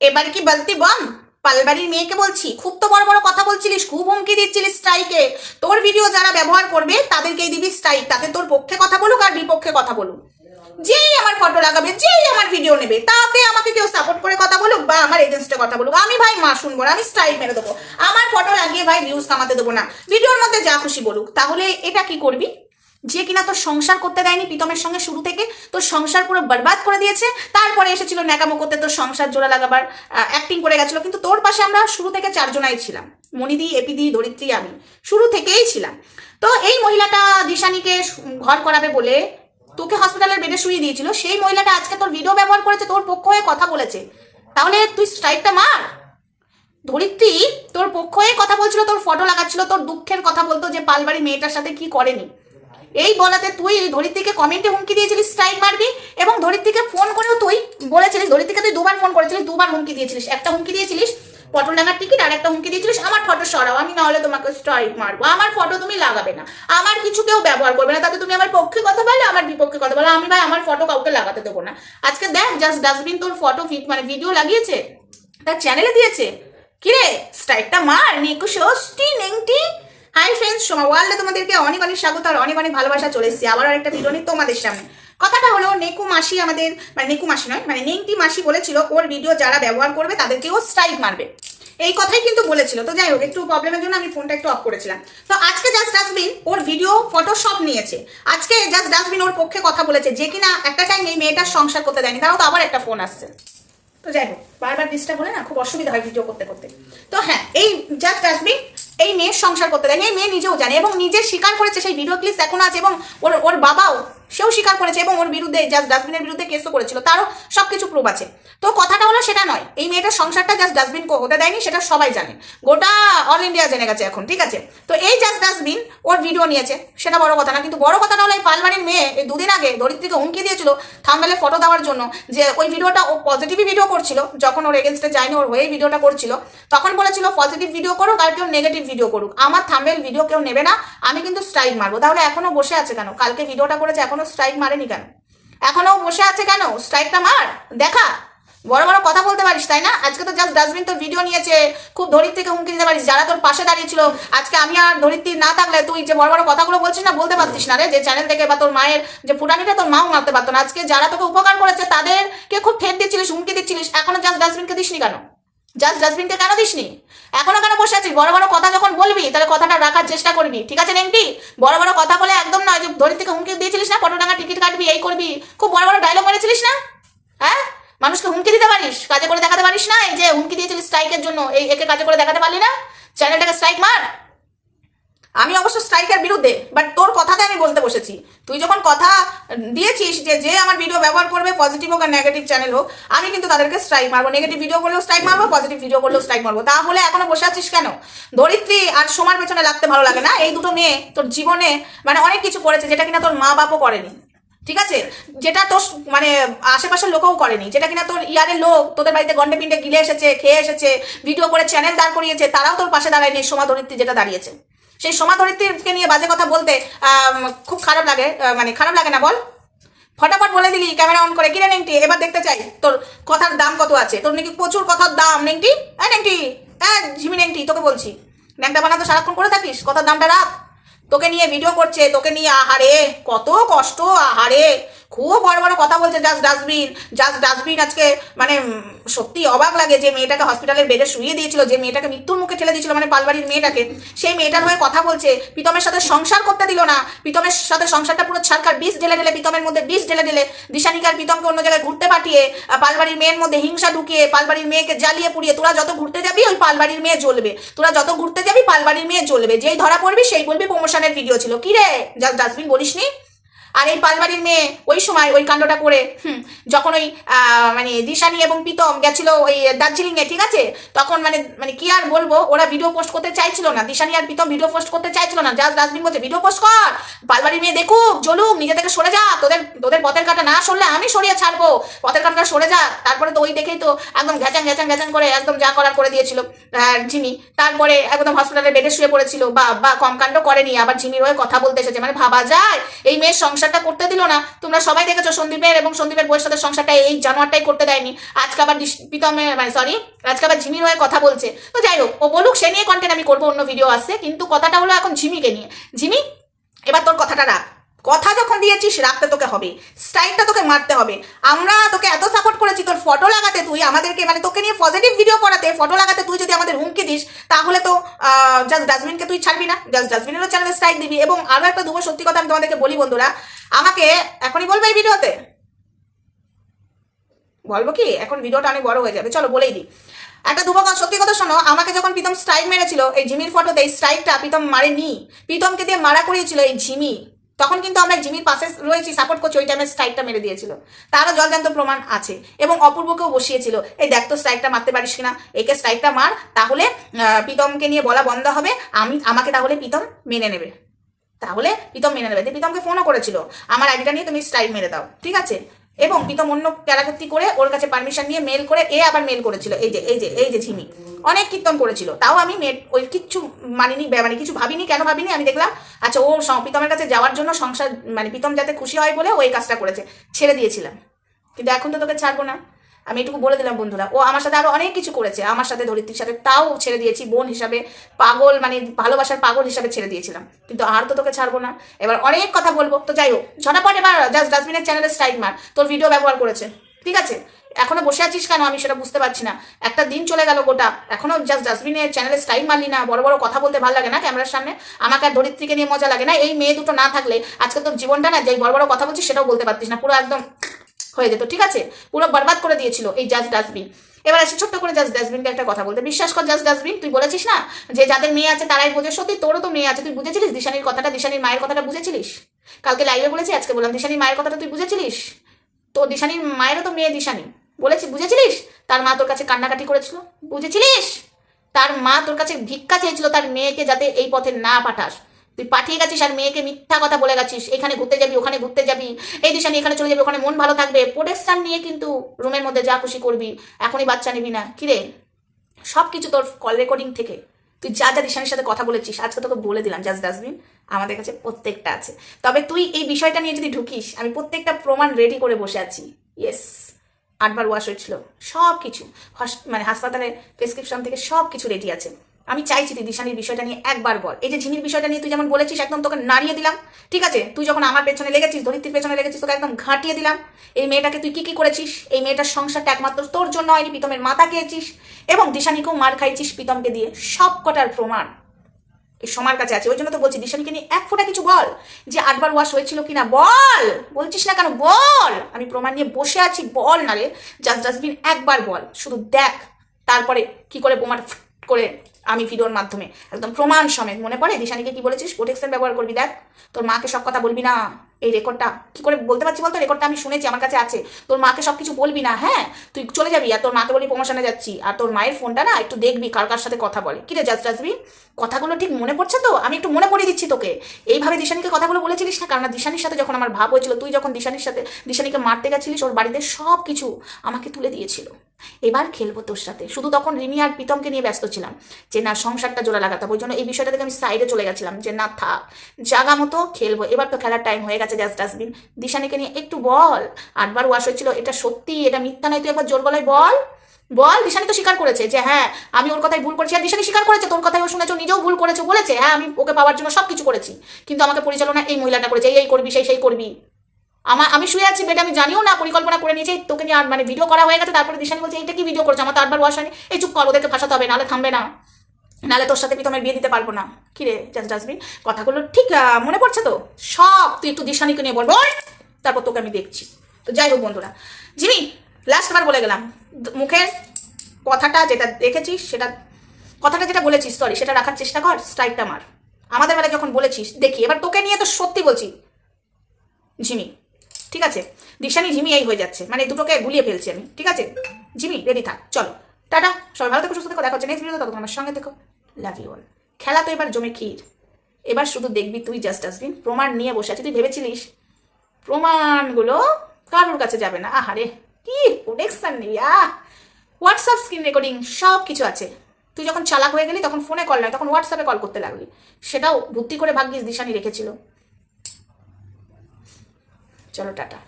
এবার কি বলতি বম পালবাড়ির মেয়েকে বলছি, খুব তো বড় বড় কথা বলছিলিস, খুব হুমকি দিচ্ছিলিস স্ট্রাইকে। তোর ভিডিও যারা ব্যবহার করবে, তাদেরকেই দিবি স্ট্রাইক, তাতে তোর পক্ষে কথা বলুক আর বিপক্ষে কথা বলুক। যেই আমার ফটো লাগাবে, যেই আমার ভিডিও নেবে, তাতে আমাকে কেউ সাপোর্ট করে কথা বলুক বা আমার এগেনস্টে কথা বলুক। আমি ভাই মা শুনব না, আমি স্ট্রাইক মেরে দেবো। আমার ফটো লাগিয়ে ভাই ভিউজ কামাতে দেবো না। ভিডিওর মধ্যে যা খুশি বলুক। তাহলে এটা কি করবি? যে কিনা তোর সংসার করতে দেয়নি প্রীতমের সঙ্গে শুরু থেকে, তোর সংসার পুরো বরবাদ করে দিয়েছে, তারপরে এসেছিল ন্যাকামো করতে, তোর সংসার জোড়া লাগাবার অ্যাক্টিং করে গেছিল। কিন্তু তোর পাশে আমরা শুরু থেকে চারজনাই ছিলাম মনিদি এপিদি ধরিত্রী আমি। শুরু থেকেই ছিলাম। তো এই মহিলাটা দিশানিকে ঘর করাবে বলে তোকে হসপিটালের বেডে শুয়ে দিয়েছিল, সেই মহিলাটা আজকে তোর ভিডিও ব্যবহার করেছে, তোর পক্ষ হয়ে কথা বলেছে। তাহলে তুই স্ট্রাইকটা মার। ধরিত্রী তোর পক্ষ হয়ে কথা বলছিল, তোর ফটো লাগাচ্ছিল, তোর দুঃখের কথা বলতো যে পালবাড়ি মেয়েটার সাথে কি করেনি। এই বলাতে তুই ধরিত্রীকে কমেন্টে হুমকি দিয়েছিলিস স্ট্রাইক মারবি, এবং ধরিত্রীকে ফোন করেও তুই বলেছিলিস, ধরিত্রীকে তুই দুবার ফোন করেছিলিস, দুবার হুমকি দিয়েছিলিস। একটা হুমকি দিয়েছিলিস পটল ডাঙার টিকিট আর একটা হুমকি দিয়েছিলিস আমার ফটো সরাও, আমি না হলে তোমাকে স্ট্রাইক মারবো। আমার ফটো তুমি লাগাবে না। আমার কিছু কেউ ব্যবহার করবে না, তাতে তুমি আমার পক্ষে কথা বলো, আমার বিপক্ষে কথা বলো। আমি ভাই আমার ফটো কাউকে লাগাতে দেবো না। আজকে দেখ জাস্ট ডাস্টবিন তোর ফটো ফিট মানে ভিডিও লাগিয়েছে, তার চ্যানেলে দিয়েছে। কিরে স্ট্রাইকটা মার নিকু ষষ্ঠী নেংটি হাই ফ্রেন্ডস সোমা ওয়ার্ল্ডে তোমাদেরকে অনেক অনেক স্বাগত আর অনেক অনেক ভালোবাসা চলে এসেছি। আবার একটা ভিডিও নিয়ে তোমাদের সামনে। কথাটা হলো, নেকু মাসি আমাদের মানে নেকু মাসি নয় মানে নেংটি মাসি বলেছিল, ওর ভিডিও যারা ব্যবহার করবে তাদেরকে ও স্ট্রাইক মারবে। এই কথাই কিন্তু বলেছিল। তো যাই হোক, একটু প্রবলেমের জন্য আমি ফোনটা একটু অফ করেছিলাম। তো আজকে জাস্ট ডাস্টবিন ওর ভিডিও ফটো সব নিয়েছে। আজকে জাস্ট ডাস্টবিন ওর পক্ষে কথা বলেছে যে কিনা একটা টাইম এই মেয়েটার সংসার করতে দেয়নি। তারাও তো আবার একটা ফোন আসছে। তো যাই হোক, বারবার ডিস্টার্ব হলে না খুব অসুবিধা হয় ভিডিও করতে করতে। তো হ্যাঁ এই জাস্ট ডাস্টবিন এই মেয়ের সংসার করতে দেয়নি এই মেয়ে নিজেও জানে এবং নিজে স্বীকার করেছে সেই ভিডিও ক্লিপস এখন আছে এবং ওর ওর বাবাও সেও স্বীকার করেছে এবং ওর বিরুদ্ধে জাস্ট ডাস্টবিনের বিরুদ্ধে কেসও করেছিল। তারও সব কিছু প্রুফ আছে। তো কথাটা হলো সেটা নয়। এই মেয়েটার সংসারটা জাস্ট ডাস্টবিন হতে দেয়নি, সেটা সবাই জানে। গোটা অল ইন্ডিয়া জেনে গেছে এখন, ঠিক আছে? তো এই জাস্ট ডাস্টবিন ওর ভিডিও নিয়েছে। সেটা বড় কথা না, কিন্তু বড় কথাটা হলো এই পালবাড়ির মেয়ে এই দুদিন আগে ধরিত্রীকে হুমকি দিয়েছিল থাম্বেলে ফটো দেওয়ার জন্য যে ওই ভিডিওটা ও পজিটিভই ভিডিও করছিল, যখন ওর এগেনস্টে যায়নি, ওর হয়েই ভিডিওটা করছিল, তখন বলেছিল পজিটিভ ভিডিও করুক আর কেউ নেগেটিভ ভিডিও করুক। আমার থাম্বেল ভিডিও কেউ নেবে না, আমি কিন্তু স্ট্রাইক মারবো। তাহলে এখনও বসে আছে কেন? কালকে ভিডিওটা করেছে, এখনও স্ট্রাইক মারেনি কেন? এখনও বসে আছে কেন? স্ট্রাইকটা মার, দেখা। বড় বড় কথা বলতে পারিস, তাই না? আজকে তো জাস্ট ডাস্টবিন তোর ভিডিও নিয়েছে, খুব ধরিত্রীকে হুমকি দিতে পারিস। যারা তোর পাশে দাঁড়িয়েছিল, আজকে আমি আর ধরিত্রী না থাকলে তুই যে বড় বড় কথাগুলো বলছিস না, বলতে পারতিস না রে। যে চ্যানেল থেকে বা তোর মায়ের যে পুরানিটা তোর মাও মারতে পারতো না। আজকে যারা তোকে উপকার করেছে, তাদেরকে খুব ঠেট দিচ্ছিলিস, হুমকি দিচ্ছিলিস। এখনও জাস্ট ডাস্টবিনকে দিসনি কেন? জাস্ট ডাস্টবিনকে কেন দিসনি? এখনও কেন বসে আছিস? বড় বড় কথা যখন বলবি, তাহলে কথাটা রাখার চেষ্টা করবি ঠিক আছে, নেংটি? বড় বড় কথা বলে একদম নয় যে ধরে থেকে হুমকি দিয়েছিলিস না? টাকা টিকিট কাটবি, এই করবি। খুব বড় বড় ডায়লগ মেরেছিলিস না? হ্যাঁ? মানুষকে হুমকি দিতে পারিস? কাজে করে দেখাতে পারিস না? এই যে হুমকি দিয়েছিলিস স্ট্রাইকের জন্য, এই একে কাজে করে দেখাতে পারলি না? চ্যানেলটাকে স্ট্রাইক মার। আমি অবশ্য স্ট্রাইকের বিরুদ্ধে বাট তোর কথাতে আমি বলতে বসেছি। তুই যখন কথা দিয়েছিস যে যে আমার ভিডিও ব্যবহার করবে পজিটিভ হোক আর নেগেটিভ চ্যানেল হোক, আমি কিন্তু তাদেরকে স্ট্রাইক মারবো। নেগেটিভ ভিডিও করলেও স্ট্রাইক মারবো পজিটিভ ভিডিও করলেও স্ট্রাইক মারবো। তাহলে এখনও বসে আছিস কেন? ধরিত্রী আর সোমার পেছনে লাগতে ভালো লাগে না? এই দুটো মেয়ে তোর জীবনে মানে অনেক কিছু করেছে যেটা কিনা তোর মা বাপও করেনি। ঠিক আছে? যেটা তোর মানে আশেপাশের লোকও করেনি। যেটা কিনা তোর ইয়ারের লোক, তোদের বাড়িতে গন্ডে পিন্ডে গিলে এসেছে, খেয়ে এসেছে ভিডিও করে চ্যানেল দাঁড় করিয়েছে, তারাও তোর পাশে দাঁড়ায়নি সোমা ধরিত্রী যেটা দাঁড়িয়েছে। সেই সমাধরিত্রীকে নিয়ে বাজে কথা বলতে খুব খারাপ লাগে মানে খারাপ লাগে না, বল। ফটাফট বলে দিলি, ক্যামেরা অন করে কিরে নেংটি? এবার দেখতে চাই, তোর কথার দাম কত আছে? তোর নাকি প্রচুর কথার দাম, নেংটি? হ্যাঁ নেংটি হ্যাঁ ঝিমি নেংটি, তোকে বলছি। ন্যাংটা বানা তো সারাক্ষণ করে থাকিস? কথার দামটা রাখ। তোকে নিয়ে ভিডিও করছে, তোকে নিয়ে, আহারে, কত কষ্ট, আহারে। খুব বড় বড় কথা বলছে জাস্ট ডাস্টবিন জাস্ট ডাস্টবিন আজকে মানে সত্যি অবাক লাগে যে মেয়েটাকে হসপিটালের বেডে শুয়ে দিয়েছিল, যে মেয়েটাকে মৃত্যুর মুখে ঠেলে দিয়েছিল মানে পালবাড়ির মেয়েটাকে। সেই মেয়েটার হয়ে কথা বলছে, প্রীতমের সাথে সংসার করতে দিল না। প্রীতমের সাথে সংসারটা পুরো ছাড়কার বিষ ঢেলে ঢেলে, প্রীতমের মধ্যে বিষ ঢেলে ঢেলে দিশানিকার প্রীতমকে অন্য জায়গায় ঘুরতে পাঠিয়ে পালবাড়ির মেয়ের মধ্যে হিংসা ঢুকিয়ে, পালবাড়ির মেয়েকে জ্বালিয়ে পুড়িয়ে, তোরা যত ঘুরতে যাবি, ওই পালবাড়ির মেয়ে জ্বলবে। তোরা যত ঘুরতে যাবি, পালবাড়ির মেয়ে জ্বলবে। যেই ধরা পড়বি, সেই বলবি প্রমোশনের ভিডিও ছিল। কি রে? জাস্ট ডাস্টবিন বলিসনি? আর এই পালবাড়ির মেয়ে ওই সময় ওই কাণ্ডটা করে হুম, যখন ওই মানে দিশানি এবং প্রীতম গেছিল ওই দার্জিলিং এ ঠিক আছে? তখন মানে মানে কি আর বলব ওরা ভিডিও পোস্ট করতে চাইছিল না। দিশানি আর প্রীতম ভিডিও পোস্ট করতে চাইছিল না। জাস্ট ডাস্টবিন বলছে ভিডিও পোস্ট কর। পালবাড়ির মেয়ে দেখুক জ্বলুক নিজে থেকে সরে যা। তোদের তোদের পথের কাটা না সরলে আমি সরিয়ে ছাড়বো। পথের কাটা সরে যা। তারপরে তো ওই দেখেই তো একদম ঘ্যাচাং ঘ্যাচাং ঘ্যাচাং করে একদম যা করার করে দিয়েছিল ঝিমি। তারপরে একদম হসপিটালে বেডে শুয়ে পড়েছিল। বা বা কম কাণ্ড করেনি। আবার ঝিমির হয়ে কথা বলতে এসেছে। মানে ভাবা যায় এই মেয়ের সংসার সংসারটা করতে দিল না, তোমরা সবাই দেখেছ সন্দীপের এবং সন্দীপের বইয়ের সাথে সংসারটা এই জানোয়ারটাই করতে দেয়নি। আজকে আবার প্রীতমের মানে সরি আজকে আবার ঝিমির হয়ে কথা বলছে। তো যাই হোক, ও বলুক, সে নিয়ে কন্টেন্ট আমি করব, অন্য ভিডিও আসছে, কিন্তু কথাটা হলো এখন ঝিমিকে নিয়ে। ঝিমি, এবার তোর কথাটা রাখ। কথা যখন দিয়েছিস রাখতে তোকে হবে। স্টাইলটা তোকে মারতে হবে। আমরা তোকে এত সাপোর্ট করেছি, তোর ফটো লাগাতে তুই আমাদেরকে মানে তোকে নিয়ে পজিটিভ ভিডিও করাতে ফটো লাগাতে তুই যদি আমাদের হুমকি দিস, তাহলে তো জাস্ট ডাস্টবিনকে তুই ছাড়বি না। জাস্ট ডাস্টবিনেরও চ্যানেলে স্ট্রাইক দিবি। এবং আরও একটা দুবো সত্যি কথা আমি তোমাদেরকে বলি বন্ধুরা, আমাকে এখনই বলবে এই ভিডিওতে বলব কি? এখন ভিডিওটা অনেক বড় হয়ে যাবে। চলো বলেই দিই। একটা দুবো কথা- সত্যি কথা শোনো, আমাকে যখন প্রীতম স্ট্রাইক মেরেছিল, এই ঝিমির ফটোতে এই স্ট্রাইকটা প্রীতম মারেনি। প্রীতমকে দিয়ে মারা করিয়েছিল এই ঝিমি। তখন কিন্তু আমরা জিমির পাশে রয়েছি সাপোর্ট করছি, ওই টাইমে স্ট্রাইকটা মেরে দিয়েছিল। তারও জলজান্ত প্রমাণ আছে এবং অপূর্বকেও বসিয়েছিল। এই দেখ তো স্ট্রাইকটা মারতে পারিস কিনা? একে স্ট্রাইকটা মার, তাহলে প্রীতমকে নিয়ে বলা বন্ধ হবে। আমি, আমাকে তাহলে প্রীতম মেনে নেবে। তাহলে প্রীতম মেনে নেবে। প্রীতমকে ফোনও করেছিল, আমার আইডিটা নিয়ে তুমি স্ট্রাইক মেরে দাও। ঠিক আছে? এবং প্রীতম অন্য ক্যারাকর্তি করে ওর কাছে পারমিশন নিয়ে মেল করে এ আবার মেল করেছিল। এই যে এই যে এই যে ঝিমি। অনেক কীর্তন করেছিল। তাও আমি মেল ওই কিচ্ছু মানিনি মানে কিছু ভাবিনি, কেন ভাবিনি? আমি দেখলাম আচ্ছা ও প্রীতমের কাছে যাওয়ার জন্য সংসার মানে প্রীতম যাতে খুশি হয় বলে ওই কাজটা করেছে। ছেড়ে দিয়েছিলাম। কিন্তু এখন তো তোকে ছাড়বো না। আমি এটুকু বলে দিলাম, বন্ধুরা। ও আমার সাথে আরও অনেক কিছু করেছে। আমার সাথে ধরিত্রীর সাথে তাও ছেড়ে দিয়েছি, বোন হিসাবে, পাগল মানে ভালোবাসার পাগল হিসাবে ছেড়ে দিয়েছিলাম। কিন্তু আর তো তোকে ছাড়বো না। এবার অনেক কথা বলব। তো যাই হোক, ঝটাপট এবার জাস্ট ডাস্টবিনের চ্যানেলে স্ট্রাইক মার। তোর ভিডিও ব্যবহার করেছে। ঠিক আছে? এখনও বসে আছিস কেন? আমি সেটা বুঝতে পারছি না। একটা দিন চলে গেল গোটা। এখনও জাস্ট ডাস্টবিনের চ্যানেলে স্ট্রাইক মারলি না। বড় বড় কথা বলতে ভালো লাগে না ক্যামেরার সামনে। আমাকে আর ধরিত্রীকে নিয়ে মজা লাগে না। এই মেয়ে দুটো না থাকলে আজকে তোর জীবনটা না যে বড় বড় কথা বলছিস সেটাও বলতে পারতিস না। পুরো একদম হয়ে যেত, ঠিক আছে? পুরো বরবাদ করে দিয়েছিল এই জাজ ডাস্টবিন এবার আসি ছোট্ট করে জাস্ট ডাস্টবিনকে একটা কথা বলতে। বিশ্বাস কর জাস্ট ডাস্টবিন তুই বলেছিস না যে যাদের মেয়ে আছে তারাই বোঝে। সত্যি তোরও তো মেয়ে আছে, তুই বুঝেছিলিস? দিশানির কথাটা, দিশানির মায়ের কথাটা বুঝেছিলিস? কালকে লাইভে বলেছি, আজকে বললাম, দিশানির মায়ের কথাটা তুই বুঝেছিলিস? তো দিশানির মায়েরও তো মেয়ে দিশানি। বলেছি, বুঝেছিলিস? তার মা তোর কাছে কান্নাকাটি করেছিল। বুঝেছিলিস? তার মা তোর কাছে ভিক্ষা চেয়েছিল তার মেয়েকে যাতে এই পথে না পাঠাস। তুই পাঠিয়ে গেছিস আর মেয়েকে মিথ্যা কথা বলে গেছিস, এখানে ঘুরতে যাবি, ওখানে ঘুরতে যাবি, এই দিশা নিয়ে এখানে চলে যাবি, ওখানে মন ভালো থাকবে প্রোটেকশন নিয়ে কিন্তু রুমের মধ্যে যা খুশি করবি, এখনই বাচ্চা নিবি না। কিরে? সব কিছু তোর কল রেকর্ডিং থেকে। তুই যা যা দিশানির সাথে কথা বলেছিস, আজকে তোকে বলে দিলাম জাস্ট ডাস্টবিন আমাদের কাছে প্রত্যেকটা আছে। তবে তুই এই বিষয়টা নিয়ে যদি ঢুকিস, আমি প্রত্যেকটা প্রমাণ রেডি করে বসে আছি। ইয়েস আটবার ওয়াশ হয়েছিল সব কিছু মানে হাসপাতালের প্রেসক্রিপশন থেকে সব কিছু রেডি আছে। আমি চাইছি তুই দিশানির বিষয়টা নিয়ে একবার বল। এই যে ঝিমির বিষয়টা নিয়ে তুই যেমন বলেছিস, একদম তোকে নাড়িয়ে দিলাম। ঠিক আছে? তুই যখন আমার পেছনে লেগেছিস, ধরিত্রীর পেছনে লেগেছিস, তোকে একদম ঘাঁটিয়ে দিলাম। এই মেয়েটাকে তুই কি কি করেছিস? এই মেয়েটার সংসারটা একমাত্র তোর জন্য হয়নি, প্রীতমের মাথা খেয়েছিস এবং দিশানিকেও মার খাইছিস প্রীতমকে দিয়ে। সব কটার প্রমাণ। এই সমার কাছে আছে। ওই জন্য তো বলছি, দিশানিকে নিয়ে এক ফোঁটা কিছু বল যে আটবার ওয়াশ হয়েছিল কিনা। বল! বলছিস না কেন? বল! আমি প্রমাণ নিয়ে বসে আছি, বল না রে। জাস্ট ডাস্টবিন একবার বল। শুধু দেখ, তারপরে কি করে বোমার করে আমি ভিডিওর মাধ্যমে। একদম প্রমাণ সমেত। মনে পড়ে? দিশানিকে কি বলেছিস? প্রোটেকশন ব্যবহার করবি, দেখ। তোর মাকে সব কথা বলবি না। এই রেকর্ডটা কি করে বলতে পারছি বলতো? রেকর্ডটা আমি শুনেছি, আমার কাছে আছে। তোর মাকে সব কিছু বলবি না হ্যাঁ? তুই চলে যাবি আর তোর মাকে বলি প্রমোশনে যাচ্ছি। আর তোর মায়ের ফোনটা না একটু দেখবি, কার কার সাথে কথা বলে। কি রে জাস্ট আসবি কথাগুলো ঠিক মনে পড়ছে তো? আমি একটু মনে পড়িয়ে দিচ্ছি তোকে। এইভাবে দিশানিকে কথাগুলো বলেছিলিস না? কারণ দিশানির সাথে যখন আমার ভাব হয়েছিল, তুই যখন দিশানির সাথে, দিশানিকে মারতে গেছিলিস, ওর বাড়িতে সব কিছু আমাকে তুলে দিয়েছিল। এবার খেলব তোর সাথে। শুধু তখন রিমি আর প্রীতমকে নিয়ে ব্যস্ত ছিলাম যে না, সংসারটা জোড়া লাগাতাম ওই জন্য এই বিষয়টা থেকে আমি সাইডে চলে গেছিলাম যে না, থাক, জাগা মতো খেলব। এবার তো খেলার টাইম হয়ে গেছে জাস্ট ডাস্টবিন দিশানিকে নিয়ে একটু বল, আটবার ওয়াশ হয়েছিল, এটা সত্যি, এটা মিথ্যা নয়, তুই একবার জোর গলায় বল। বল, দিশানি তো স্বীকার করেছে যে হ্যাঁ আমি ওর কথাই ভুল করেছি আর দিশানি স্বীকার করেছে, তোর কথাই ও শুনেছো নিজেও ভুল করেছে, বলেছে হ্যাঁ আমি ওকে পাওয়ার জন্য সব কিছু করেছি। কিন্তু আমাকে পরিচালনা এই মহিলাটা করেছে, এই এই করবি, সেই সেই করবি। আমার, আমি শুয়ে আছি, বেটা, আমি জানিও না, পরিকল্পনা করে নিয়েছি, তোকে নিয়ে আর মানে ভিডিও করা হয়ে গেছে, তারপরে দিশানি বলছে, এইটা কি ভিডিও করছে? আমার তো আটবার ওয়াশ হয়নি। এই চুপ কর, ওদেরকে ফাঁসাতে হবে, নাহলে থামবে না। নাহলে তোর সাথে প্রীতমের বিয়ে দিতে পারব না। কি রে জাস্ট ডাস্টবিন? কথাগুলো ঠিক মনে পড়ছে তো? সব তুই একটু দিশানিকে নিয়ে বলব তারপর তোকে আমি দেখছি। তো যাই হোক বন্ধুরা, জিমি লাস্ট বার বলে গেলাম, মুখের কথাটা যেটা দেখেছিস, সেটা, কথাটা যেটা বলেছিস সরি সেটা রাখার চেষ্টা কর স্ট্রাইকটা মার। আমাদের বেলায় যখন বলেছিস, দেখি, এবার তোকে নিয়ে তো সত্যি বলছি। ঝিমি ঠিক আছে? দিশানি, ঝিমি, এই হয়ে যাচ্ছে। মানে দুটোকে গুলিয়ে ফেলছি আমি। ঠিক আছে? ঝিমি রেডি থাক। চলো। টাটা। সবাই ভালো থেকো, সুস্থ থেকো। দেখা নেক্সট ভিডিও ততক্ষণ আমার সঙ্গে থেকো। লাভ ইউ অল খেলা তো এবার জমে ক্ষীর। এবার শুধু দেখবি তুই জাস্ট আসবি প্রমাণ নিয়ে বসে আছিস তুই ভেবেছিলিস? প্রমাণগুলো কারোর কাছে যাবে না? আহারে, কি প্রোটেকশন নেই আহ! হোয়াটসঅ্যাপ স্ক্রিন রেকর্ডিং সব কিছু আছে। তুই যখন চালাক হয়ে গেলি, তখন ফোনে কল নয়, তখন হোয়াটসঅ্যাপে কল করতে লাগলি। সেটাও বুদ্ধি করে ভাগ্যিস দিশানি রেখেছিল। চলো টাটা।